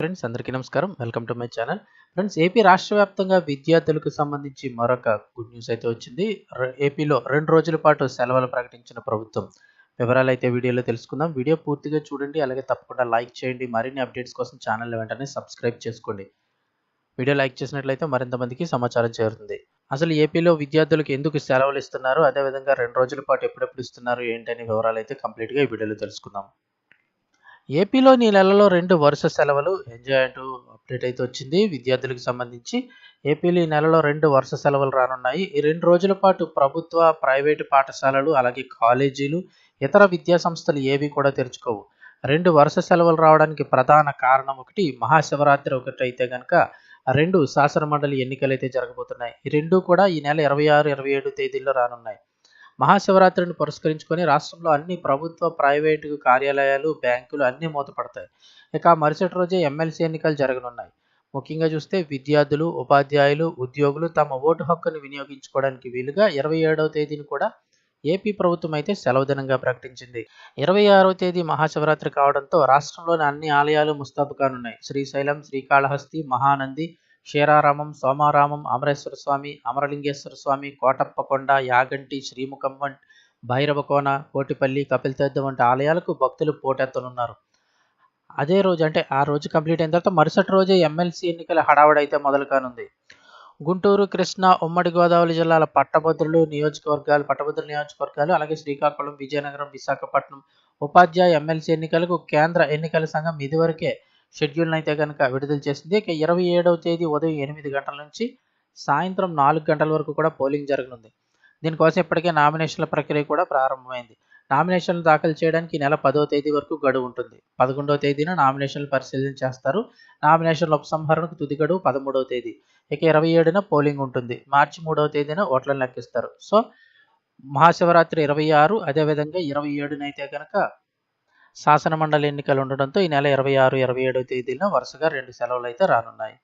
Friends అందరికీ నమస్కారం. Welcome to my channel friends AP రాష్ట్ర వ్యాప్తంగా విద్యార్థులకు సంబంధించి మరొక గుడ్ న్యూస్ అయితే వచ్చింది. ఏపీలో రెండు రోజుల పాటు సెలవులు ప్రకటించిన ప్రభుత్వం. వివరాలు అయితే వీడియోలో తెలుసుకుందాం. వీడియో పూర్తిగా చూడండి. అలాగే తప్పకుండా లైక్ చేయండి. మరిన్ని అప్డేట్స్ కోసం ఛానల్ వెంటనే సబ్స్క్రైబ్ చేసుకోండి. వీడియో లైక్ చేసినట్లయితే మరింత మందికి సమాచారం చేరుతుంది. అసలు ఏపీలో విద్యార్థులకు ఎందుకు సెలవులు ఇస్తున్నారు? అదేవిధంగా రెండు రోజుల పాటు ఎప్పుడెప్పుడు ఇస్తున్నారు? ఏంటనే వివరాలు అయితే కంప్లీట్గా ఈ వీడియోలో తెలుసుకుందాం. ఏపీలో ఈ నెలలో రెండు వరుస సెలవులు ఎంజాయ్ అంటూ అప్డేట్ అయితే వచ్చింది. విద్యార్థులకు సంబంధించి ఏపీలో ఈ నెలలో రెండు వరుస సెలవులు రానున్నాయి. ఈ రెండు రోజుల పాటు ప్రభుత్వ ప్రైవేటు పాఠశాలలు అలాగే కాలేజీలు ఇతర విద్యా సంస్థలు ఏవి కూడా తెరుచుకోవు. రెండు వరుస సెలవులు రావడానికి ప్రధాన కారణం ఒకటి మహాశివరాత్రి ఒకటి అయితే కనుక రెండు శాసన మండలి ఎన్నికలు అయితే జరగబోతున్నాయి. ఈ రెండు కూడా ఈ నెల ఇరవై ఆరు ఇరవై ఏడు తేదీల్లో రానున్నాయి. మహాశివరాత్రిని పురస్కరించుకొని రాష్ట్రంలో అన్ని ప్రభుత్వ ప్రైవేటు కార్యాలయాలు బ్యాంకులు అన్నీ మూతపడతాయి. ఇక మరుసటి రోజే ఎమ్మెల్సీ ఎన్నికలు జరగనున్నాయి. ముఖ్యంగా చూస్తే విద్యార్థులు ఉపాధ్యాయులు ఉద్యోగులు తమ ఓటు హక్కును వినియోగించుకోవడానికి వీలుగా ఇరవై ఏడవ తేదీని కూడా ఏపీ ప్రభుత్వం అయితే సెలవు దినంగా ప్రకటించింది. ఇరవై ఆరవ తేదీ మహాశివరాత్రి కావడంతో రాష్ట్రంలోని అన్ని ఆలయాలు ముస్తాబు కానున్నాయి. శ్రీశైలం శ్రీకాళహస్తి మహానంది క్షీరారామం సోమారామం అమరేశ్వర స్వామి అమరలింగేశ్వర స్వామి కోటప్పకొండ యాగంటి శ్రీముఖం వంటి భైరవకోన కోటిపల్లి కపిలతీర్థం వంటి ఆలయాలకు భక్తులు పోటెత్తనున్నారు. అదే రోజు అంటే ఆ రోజు కంప్లీట్ అయిన తర్వాత మరుసటి రోజే ఎమ్మెల్సీ ఎన్నికల హడావడైతే అయితే మొదలు కానుంది. గుంటూరు కృష్ణా ఉమ్మడి గోదావరి జిల్లాల పట్టభద్రులు నియోజకవర్గాలు పట్టభద్రుల నియోజకవర్గాలు అలాగే శ్రీకాకుళం విజయనగరం విశాఖపట్నం ఉపాధ్యాయ ఎమ్మెల్సీ ఎన్నికలకు కేంద్ర ఎన్నికల సంఘం ఇదివరకే షెడ్యూల్ని అయితే కనుక విడుదల చేసింది. ఇక ఇరవై ఏడవ తేదీ ఉదయం ఎనిమిది గంటల నుంచి సాయంత్రం నాలుగు గంటల వరకు కూడా పోలింగ్ జరగనుంది. దీనికోసం ఇప్పటికే నామినేషన్ల ప్రక్రియ కూడా ప్రారంభమైంది. నామినేషన్లు దాఖలు చేయడానికి నెల పదో తేదీ వరకు గడువు ఉంటుంది. పదకొండవ తేదీన నామినేషన్లు పరిశీలన చేస్తారు. నామినేషన్ల ఉపసంహరణకు తుది గడువు పదమూడవ తేదీ. ఇక ఇరవై ఏడున పోలింగ్ ఉంటుంది. మార్చి మూడవ తేదీన ఓట్లను లెక్కిస్తారు. సో మహాశివరాత్రి ఇరవై ఆరు అదేవిధంగా ఇరవై ఏడున అయితే కనుక శాసనమండలి ఎన్నికలు ఉండడంతో ఈ నెల ఇరవై ఆరు ఇరవై ఏడవ తేదీన వరుసగా రెండు సెలవులు అయితే రానున్నాయి.